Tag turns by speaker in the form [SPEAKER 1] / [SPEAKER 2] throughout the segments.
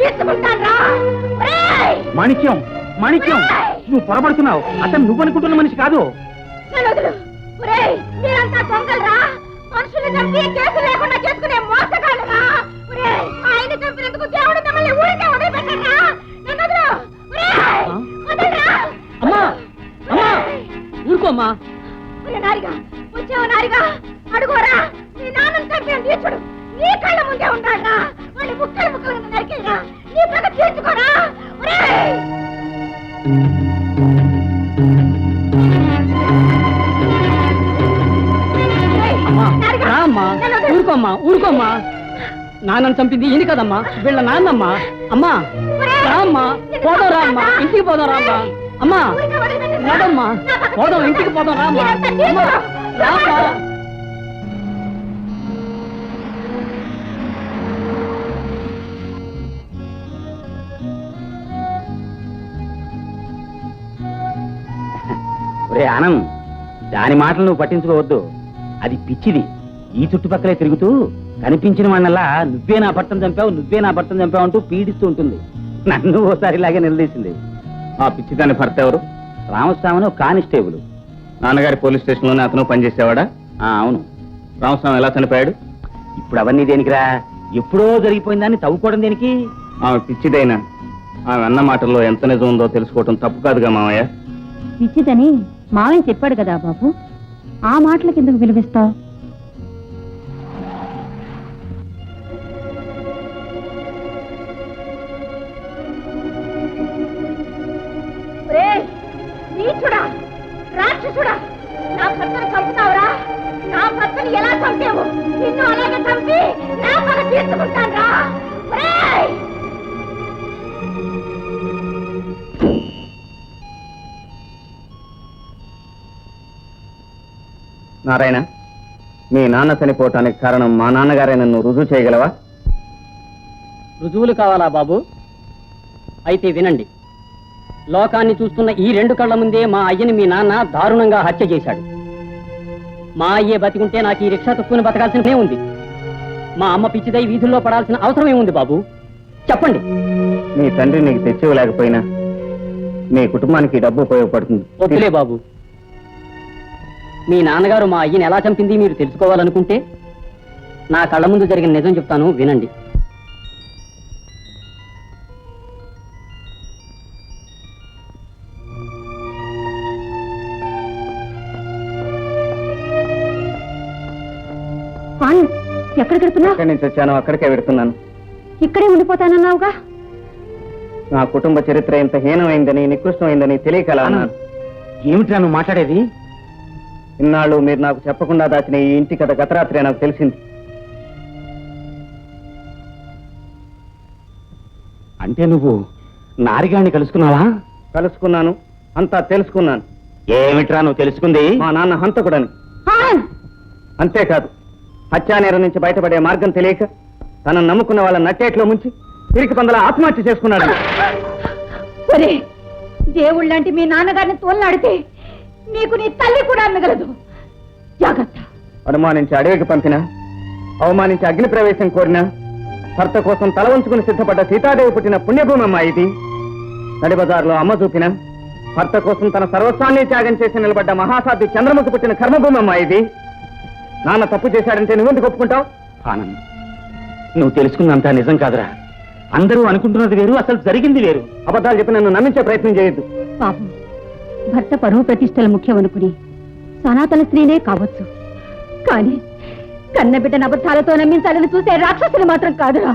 [SPEAKER 1] తీసుకుంటాను
[SPEAKER 2] మాణిక్యం మాణిక్యం నువ్వు పొరపడుతున్నావు. అతను నువ్వు అనుకుంటున్న మనిషి కాదు.
[SPEAKER 1] మీరంతా దొంగలరా మనుషులు చంపి కేసు లేకుండా చేసుకునే మోసగాళ్ళరా ఒరేయ్, ఆయన చంపినందుకు దేవుడు మిమ్మల్ని ఊరికే వదిలిపెట్టరా నన్ను వదలు. ఒరేయ్, వదలరా.
[SPEAKER 3] అమ్మా అమ్మా! ఊరుకోమ్మా
[SPEAKER 1] ఒరే నారిగా వచ్చావు నారిగా? అడుగోరా నీ నాన్నని చంపిన తీర్చుడు. నీ కళ్ళ ముందే ఉంటాడా వాళ్ళ ముక్కలు ముక్కలు నరికేరా. నీ పగ తీర్చుకోరా.
[SPEAKER 3] ఊరుకోమ్మా ఊరుకోమ్మా. నాన్నని చంపింది ఈయన కదమ్మా వీళ్ళ నాన్నమ్మా. అమ్మా రా అమ్మా పోదాం రా అమ్మా ఇంటికి పోదాం రా అమ్మా? రాదమ్మా పోదాం. ఇంటికి పోదాం రా అమ్మా
[SPEAKER 1] మీరంతా
[SPEAKER 2] ఒరే ఆనంద్ దాని మాటలు నువ్వు పట్టించుకోవద్దు. అది పిచ్చిది. ఈ చుట్టుపక్కలే తిరుగుతూ కనిపించిన వాళ్ళలా నువ్వే నా భర్తను చంపావు నువ్వే నా భర్తను చంపావు అంటూ పీడిస్తూ ఉంటుంది. నన్ను ఓసారి ఇలాగే నిలదీసింది.
[SPEAKER 4] ఆ పిచ్చిదాని భర్త ఎవరు?
[SPEAKER 2] రామస్వామిని ఒక కానిస్టేబుల్.
[SPEAKER 4] నాన్నగారి పోలీస్ స్టేషన్లోనే అతను పనిచేసేవాడా?
[SPEAKER 2] ఆ, అవును.
[SPEAKER 4] రామస్వామి ఎలా చనిపోయాడు?
[SPEAKER 2] ఇప్పుడు అవన్నీ దేనికిరా? ఎప్పుడో జరిగిపోయిందాన్ని తవ్వుకోవడం దేనికి?
[SPEAKER 4] ఆమె పిచ్చిదైనా. ఆమె అన్న మాటల్లో ఎంత నిజం ఉందో తెలుసుకోవటం తప్పు కాదుగా మామయ్య
[SPEAKER 5] పిచ్చిదని మావయ్య చెప్పాడు కదా బాబు. ఆ మాటలకు ఎందుకు
[SPEAKER 1] పిలిపిస్తావు ఎలా చంపావు? నిన్ను అలాగే చంపి నా పగ తీర్చుకుంటాను రా
[SPEAKER 4] నారాయణ మీ నాన్న చనిపోవటానికి కారణం మా నాన్నగారే నన్ను రుజువు చేయగలవా?
[SPEAKER 3] రుజువులు కావాలా బాబు? అయితే వినండి. లోకాన్ని చూస్తున్న ఈ రెండు కళ్ళ ముందే మా అయ్యని మీ నాన్న దారుణంగా హత్య చేశాడు. మా అయ్యే బతికుంటే నాకు ఈ రిక్షా తప్పుకుని బతకాల్సినదే ఉంది. మా అమ్మ పిచ్చిదై వీధుల్లో పడాల్సిన అవసరం ఏముంది బాబు. చెప్పండి.
[SPEAKER 4] మీ తండ్రి నీకు తెచ్చివ్వలేకపోయినా మీ కుటుంబానికి డబ్బు ఉపయోగపడుతుంది.
[SPEAKER 3] వద్దులే బాబు. మీ నాన్నగారు మా అయ్యని ఎలా చంపింది మీరు తెలుసుకోవాలనుకుంటే? నా కళ్ళ ముందు జరిగిన నిజం చెప్తాను వినండి.
[SPEAKER 5] ఆనంద్ ఎక్కడికి వెళ్తున్నావు?
[SPEAKER 4] ఎక్కడి నుంచి వచ్చానో అక్కడికే వెడుతున్నాను
[SPEAKER 5] ఇక్కడే ఉండిపోతానన్నావుగా?
[SPEAKER 4] నా కుటుంబ చరిత్ర ఇంత హీనమైందని నికృష్టమైందని తెలియక అలా అన్నాను
[SPEAKER 2] ఏమిట్రా నువ్వు మాట్లాడేది?
[SPEAKER 4] ఇన్నాళ్ళు మీరు నాకు చెప్పకుండా దాచిన ఈ ఇంటి కథ గత రాత్రే నాకు తెలిసింది.
[SPEAKER 2] అంటే నువ్వు నారిగాడిని కలుసుకున్నావా?
[SPEAKER 4] కలుసుకున్నాను. అంతా తెలుసుకున్నాను.
[SPEAKER 2] ఏమిట్రా నువ్వు తెలుసుకుంది?
[SPEAKER 4] మా నాన్న హంతకుడని. అంతేకాదు హత్యానేరం నుంచి బయటపడే మార్గం తెలియక తనను నమ్ముకున్న వాళ్ళ నట్టేట్లో ముంచి తిరిగి పందల ఆత్మహత్య చేసుకున్నాడు.
[SPEAKER 1] దేవుళ్ళంటి మీ నాన్నగారిని తోలనాడితే నీకు నీ తల్లి కూడా మిగలదు. జాగ్రత్త.
[SPEAKER 4] అనుమానించి అడవికి పంపిన అవమానించి అగ్ని ప్రవేశం కోరిన భర్త కోసం తల వంచుకుని సిద్ధపడ్డ సీతాదేవి పుట్టిన పుణ్యభూమి అమ్మ ఇది నడిబజార్లో అమ్మ చూపిన భర్త కోసం తన సర్వస్వాన్ని త్యాగం చేసి నిలబడ్డ మహాసాధి చంద్రముఖి పుట్టిన కర్మభూమి అమ్మ ఇది. నాన్న తప్పు చేశాడంటే నువ్వెందుకు ఒప్పుకుంటావు?
[SPEAKER 2] ఆనంద్ నువ్వు తెలుసుకున్నంత నిజం కాదురా. అందరూ అనుకుంటున్నది వేరు అసలు జరిగింది వేరు.
[SPEAKER 4] అబద్ధాలు చెప్పి నన్ను నమ్మించే ప్రయత్నం చేయొద్దు.
[SPEAKER 5] పాపం. భర్త పరువు ప్రతిష్టలు ముఖ్యం అనుకుని సనాతన స్త్రీనే కావచ్చు. కానీ కన్నబిడ్డన అబద్ధాలతో నమ్మించాలని చూసే రాక్షసులు మాత్రం కాదురా.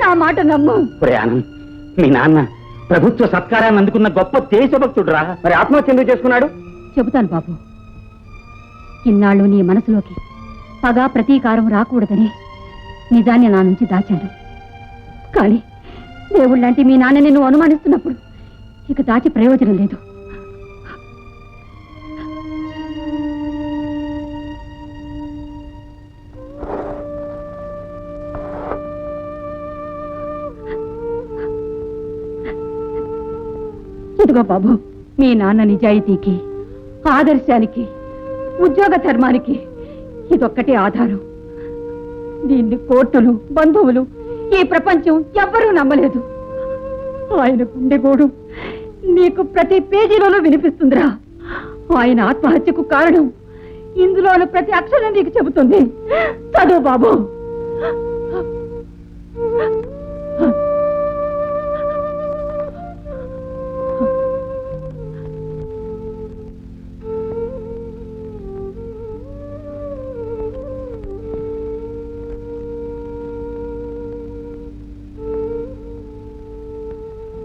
[SPEAKER 5] నా మాట నమ్ము.
[SPEAKER 2] ఆనంద్ మీ నాన్న ప్రభుత్వ సత్కారాన్ని అందుకున్న గొప్ప దేశభక్తుడురా
[SPEAKER 4] మరి ఆత్మహత్య ఎందుకు చేసుకున్నాడు?
[SPEAKER 5] చెబుతాను బాబు. ఇన్నాళ్ళు నీ మనసులోకి పగ ప్రతీకారం రాకూడదని నిజాన్ని నా నుంచి దాచాను. కానీ దేవుళ్ళంటే మీ నాన్నని నువ్వు అనుమానిస్తున్నప్పుడు ఇక దాచి ప్రయోజనం లేదు. ఇదిగో బాబు. మీ నాన్న నిజాయితీకి ఆదర్శానికి ఉద్యోగ ధర్మానికి ఇదొక్కటే ఆధారం. దీన్ని కోర్టులు బంధువులు ఈ ప్రపంచం ఎవ్వరూ నమ్మలేదు.
[SPEAKER 1] ఆయన గుండెగోడు. నీకు ప్రతి పేజీలోనూ వినిపిస్తుందిరా. ఆయన ఆత్మహత్యకు కారణం ఇందులోని ప్రతి అక్షరం నీకు చెబుతుంది. చదువు బాబు.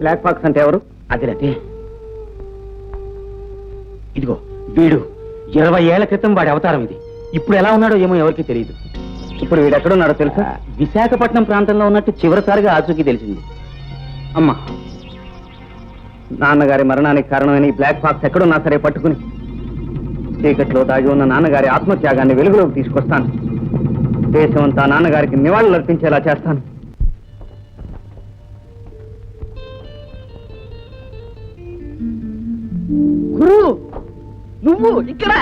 [SPEAKER 4] బ్లాక్ బాక్స్ అంటే ఎవరు?
[SPEAKER 6] అదేనంటే ఇదిగో వీడు ఇరవై ఏళ్ళ క్రితం వాడి అవతారం ఇది. ఇప్పుడు ఎలా ఉన్నాడో ఏమో ఎవరికి తెలియదు.
[SPEAKER 4] ఇప్పుడు వీడు ఎక్కడున్నాడో తెలుసా?
[SPEAKER 6] విశాఖపట్నం ప్రాంతంలో ఉన్నట్టు చివరిసారిగా ఆచూకీ తెలిసింది.
[SPEAKER 4] అమ్మా నాన్నగారి మరణానికి కారణమైన ఈ బ్లాక్ బాక్స్ ఎక్కడున్నా సరే పట్టుకుని చీకట్లో దాగి ఉన్న నాన్నగారి ఆత్మత్యాగాన్ని వెలుగులోకి తీసుకొస్తాను. దేశమంతా నాన్నగారికి నివాళులు అర్పించేలా చేస్తాను.
[SPEAKER 7] గురు! నువ్వు ఇక్కడ?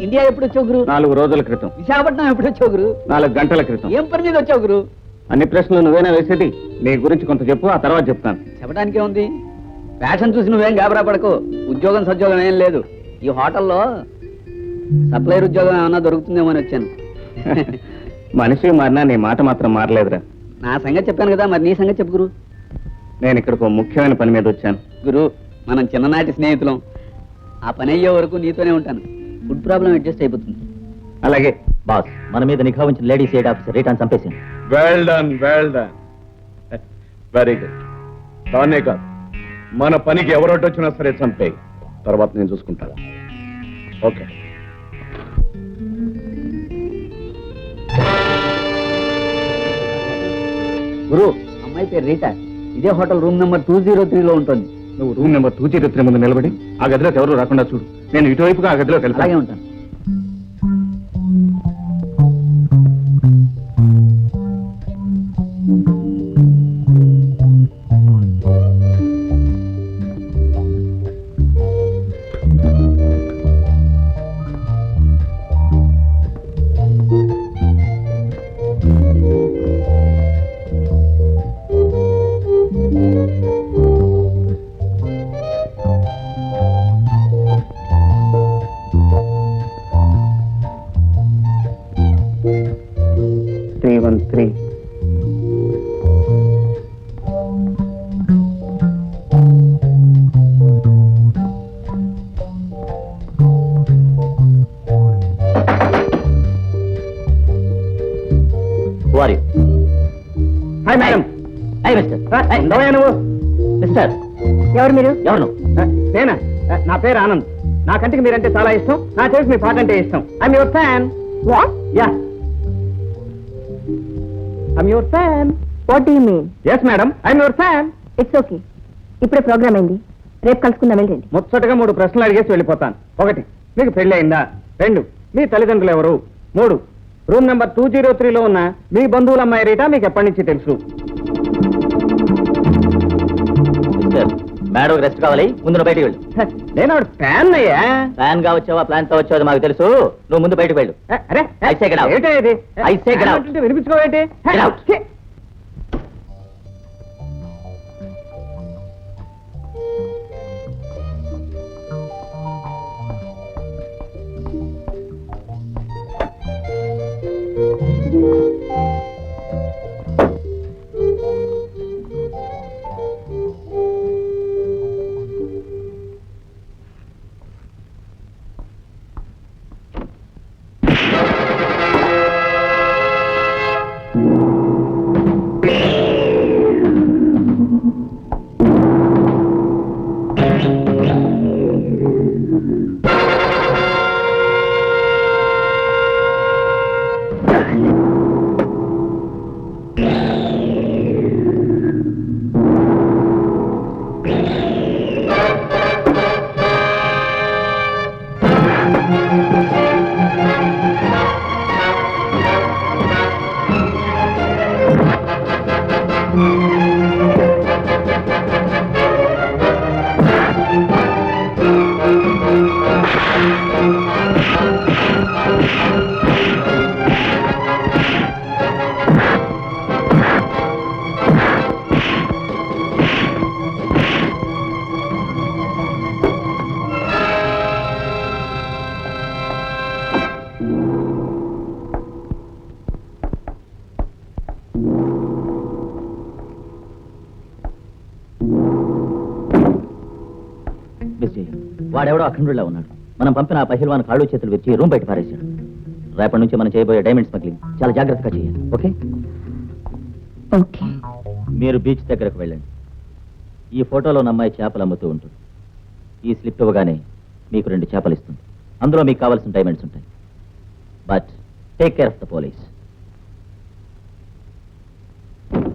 [SPEAKER 7] ఇండియా ఎప్పుడు వచ్చావు గురు?
[SPEAKER 4] నాలుగు రోజుల క్రితం.
[SPEAKER 7] విశాఖపట్నం ఎప్పుడు వచ్చావు గురు?
[SPEAKER 4] నాలుగు గంటల క్రితం.
[SPEAKER 7] ఏం పని మీద వచ్చావు గురు?
[SPEAKER 4] అన్ని ప్రశ్నలు నువ్వేనా వేసేది? నీ గురించి కొంత చెప్పు ఆ తర్వాత చెప్తాను.
[SPEAKER 7] చెప్పడానికే ఉంది ఫ్యాషన్ చూసి నువ్వేం గాబరా పడకు. ఉద్యోగం సద్యోగం ఏం లేదు. ఈ హోటల్లో సప్లైర్ ఉద్యోగం ఏమన్నా దొరుకుతుందేమో అని వచ్చాను.
[SPEAKER 4] మనిషి మారినా నీ మాట మాత్రం మారలేదురా.
[SPEAKER 7] నా సంగతి చెప్పాను కదా మరి నీ సంగతి చెప్పు గురు.
[SPEAKER 4] నేను ఇక్కడికి ముఖ్యమైన పని మీద వచ్చాను.
[SPEAKER 7] గురు మనం చిన్ననాటి స్నేహితులం. ఆ పని అయ్యే వరకు నీతోనే ఉంటాను. ఫుడ్ ప్రాబ్లం అడ్జస్ట్ అయిపోతుంది.
[SPEAKER 4] అలాగే
[SPEAKER 6] బాస్ మన మీద నిఘా ఉంచిన లేడీస్ ఎయిడ్ ఆఫీసర్ రిటర్న్ చంపేసింది.
[SPEAKER 8] Well done well done very good దాన్నే కాదు. మన పనికి ఎవరొట్టొచ్చినా సరే చంపే తర్వాత నేను చూసుకుంటాను. ఓకే.
[SPEAKER 7] గురు అమ్మాయి పేరు రీటా. ఇదే hotel room number two zero త్రీలో ఉంటుంది.
[SPEAKER 4] నువ్వు room number two zero three ముందు నిలబడి ఆ గదిలోకి ఎవరు రాకుండా చూడు. నేను ఇటువైపుగా ఆ గదిలోకి
[SPEAKER 7] అలాగే ఉంటాను.
[SPEAKER 6] వారి
[SPEAKER 4] హాయ్ మేడం
[SPEAKER 6] హాయ్ మిస్టర్
[SPEAKER 4] ఉండవయ్యా నువ్వు
[SPEAKER 6] మిస్టర్
[SPEAKER 1] ఎవరు మీరు?
[SPEAKER 6] ఎవరు?
[SPEAKER 4] నేనా? నా పేరు ఆనంద్. నా కంటికి మీరంటే చాలా ఇష్టం. నా చెవికి మీ పాట అంటే ఇష్టం. I'm your fan
[SPEAKER 1] what
[SPEAKER 4] ya I'm your fan
[SPEAKER 1] what do mean
[SPEAKER 4] yes madam I'm your fan
[SPEAKER 1] it's okay ఇప్పుడే ప్రోగ్రామ్ అయింది. రేపు కలుసుకుందాం వెళ్ళండి.
[SPEAKER 4] ముచ్చటగా మూడు ప్రశ్నలు అడిగేసి వెళ్ళిపోతాను. ఒకటి మీకు పెళ్ళి అయిందా? రెండు మీ తల్లిదండ్రులు ఎవరు? మూడు రూమ్ నెంబర్ టూ జీరో త్రీలో ఉన్న మీ బంధువుల అమ్మాయి రీటా మీకు ఎప్పటి నుంచి తెలుసు?
[SPEAKER 6] మేడం రెస్ట్ కావాలి. ముందు బయటికి వెళ్ళు.
[SPEAKER 4] నేను ఫ్యాన్ అయ్యా.
[SPEAKER 6] ప్లాన్గా వచ్చావా ప్లాన్తో వచ్చావో మాకు తెలుసు. నువ్వు ముందు బయటకు వెళ్ళు.
[SPEAKER 4] అరే
[SPEAKER 6] say get out.
[SPEAKER 4] అంటే వినిపించుకోవేంటి? Thank
[SPEAKER 6] you. వాడెవడో అఖండులా ఉన్నాడు. మనం పంపిన ఆ పహిల్వాన్ కాళ్ళు చేతులు విరిచి రూమ్ బయట పారేశాడు. రేపటి నుంచి మనం చేయబోయే డైమండ్ స్మగ్లింగ్ చాలా జాగ్రత్తగా చేయాలి. ఓకే?
[SPEAKER 5] ఓకే.
[SPEAKER 6] మీరు బీచ్ దగ్గరకు వెళ్ళండి. ఈ ఫోటోలో ఉన్న అమ్మాయి చేపలు అమ్ముతూ ఉంటుంది. ఈ స్లిప్ ఇవ్వగానే మీకు రెండు చేపలు ఇస్తుంది. అందులో మీకు కావాల్సిన డైమండ్స్ ఉంటాయి. But take care of the police